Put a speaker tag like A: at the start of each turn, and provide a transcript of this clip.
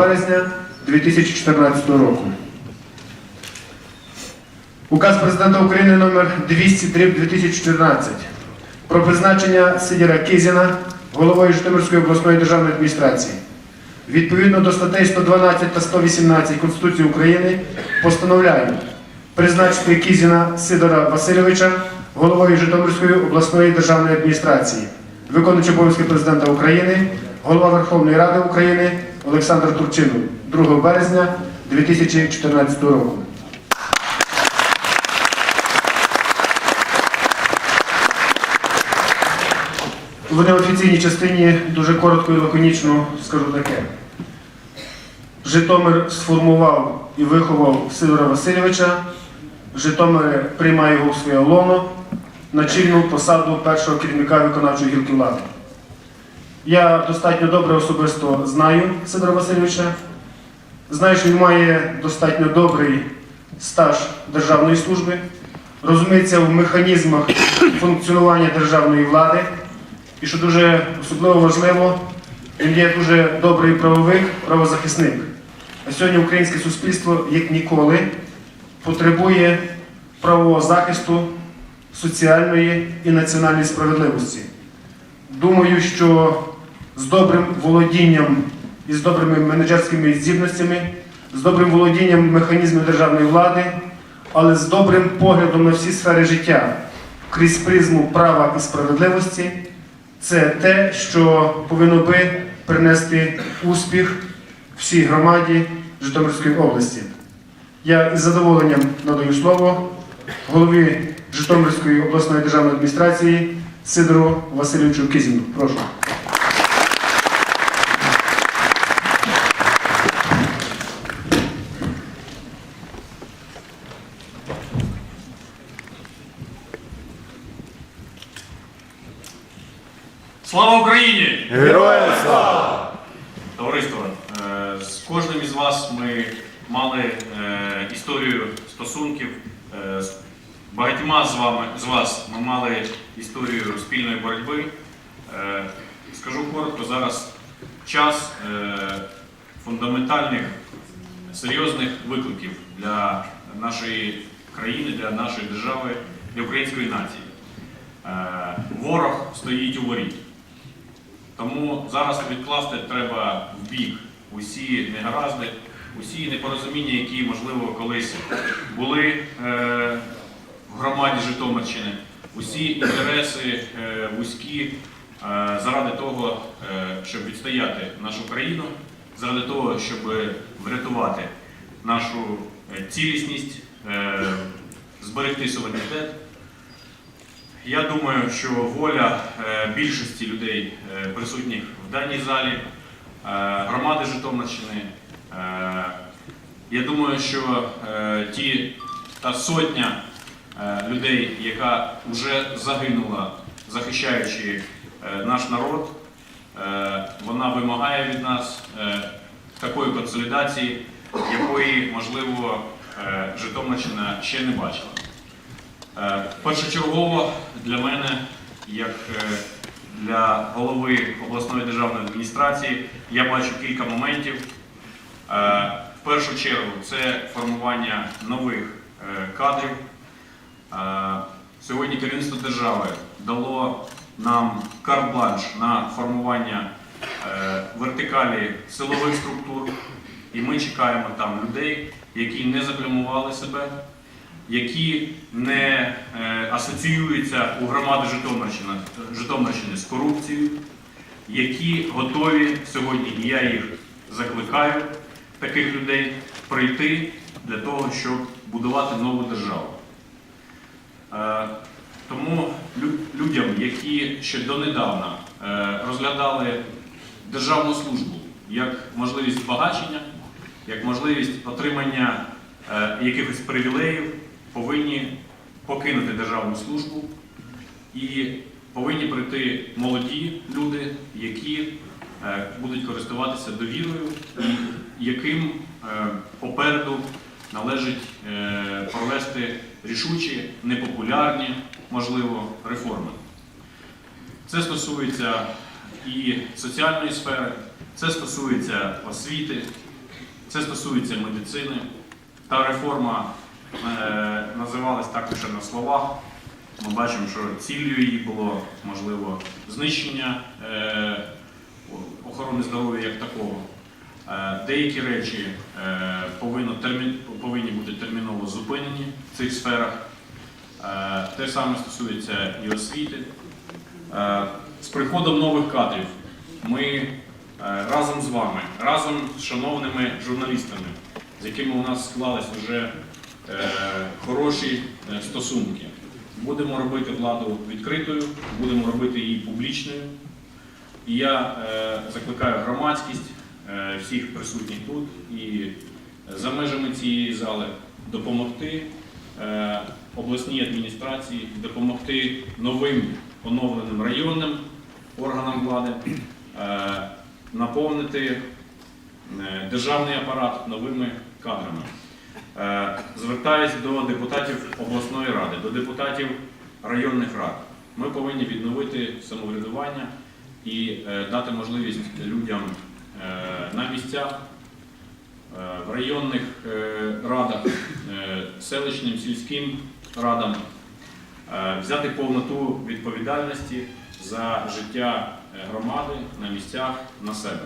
A: березня 2014 року. Указ президента України номер 200 2014 про призначення Сидіра Кізіна головою Житомирської обласної державної адміністрації. Відповідно до статей 112 та 118 Конституції України постановляю призначити Кізіна Сидора Васильовича головою Житомирської обласної державної адміністрації, виконуючи обов'язки президента України, голова Верховної Ради України Олександр Турчинов 2 березня 2014 року. В неофіційній частині дуже коротко і лаконічно скажу таке. Житомир сформував і виховав Сидора Васильовича. Житомир приймає його в своє лоно на чільну посаду першого керівника виконавчої гілки влади. Я достатньо добре особисто знаю Сидора Васильовича. Знаю, що він має достатньо добрий стаж державної служби, розуміється в механізмах функціонування державної влади. І що дуже особливо важливо, він є дуже добрий правовик, правозахисник. А сьогодні українське суспільство, як ніколи, потребує правового захисту, соціальної і національної справедливості. Думаю, що з добрим володінням і з добрими менеджерськими здібностями, з добрим володінням механізмів державної влади, але з добрим поглядом на всі сфери життя крізь призму права і справедливості. Це те, що повинно би принести успіх всій громаді Житомирської області. Я із задоволенням надаю слово голові Житомирської обласної державної адміністрації Сидору Васильовичу Кизіну. Прошу.
B: Слава Україні!
C: Героям слава!
B: Товариство, е, з кожним із вас ми мали е, історію стосунків. е, З багатьма з вами з вас ми мали історію спільної боротьби. Скажу коротко, зараз час фундаментальних серйозних викликів для нашої країни, для нашої держави, для української нації. Ворог стоїть у воріт. Тому зараз відкласти треба в бік усі негаразди, усі непорозуміння, які, можливо, колись були е, в громаді Житомирщини, усі інтереси е, вузькі е, заради того, щоб відстояти нашу країну, заради того, щоб врятувати нашу цілісність, зберегти суверенітет. Я думаю, що воля е, більшості людей, е, присутніх в даній залі, е, громади Житомирщини. Я думаю, що ті та сотня людей, яка вже загинула, захищаючи наш народ, вона вимагає від нас такої консолідації, якої, можливо, Житомирщина ще не бачила. Е, Першочергово для мене, як е, для голови обласної державної адміністрації, я бачу кілька моментів. Е, В першу чергу це формування нових кадрів. Сьогодні керівництво держави дало нам карт-бланш на формування вертикалі силових структур, і ми чекаємо там людей, які не заплямували себе, які не е, асоціюються у громади Житомирщини, Житомирщини з корупцією, які готові сьогодні, і я їх закликаю, таких людей, прийти для того, щоб будувати нову державу. Е, Тому лю- людям, які ще донедавна е, розглядали державну службу як можливість збагачення, як можливість отримання якихось привілеїв, повинні покинути державну службу і повинні прийти молоді люди, які е, будуть користуватися довірою і яким е, попереду належить е, провести рішучі, непопулярні, можливо, реформи. Це стосується і соціальної сфери, Це стосується освіти, це стосується медицини. Та реформа називалась так лише на словах. Ми бачимо, що ціллю її було можливо знищення е, охорони здоров'я як такого. Е, Деякі речі е, повинні бути терміново зупинені в цих сферах. Е, Те саме стосується і освіти. Е, З приходом нових кадрів ми е, разом з вами, разом з шановними журналістами, з якими у нас склались вже е, хороші е, стосунки, будемо робити владу відкритою, будемо робити її публічною. І я е, закликаю громадськість, е, всіх присутніх тут і за межами цієї зали допомогти е, обласній адміністрації, допомогти новим оновленим районним органам влади, е, наповнити е, державний апарат новими кадрами. Е, Звертаюсь до депутатів обласної ради, до депутатів районних рад. Ми повинні відновити самоврядування і е, дати можливість людям е, на місцях, в районних радах, селищним, сільським радам взяти повноту відповідальності за життя громади на місцях на себе.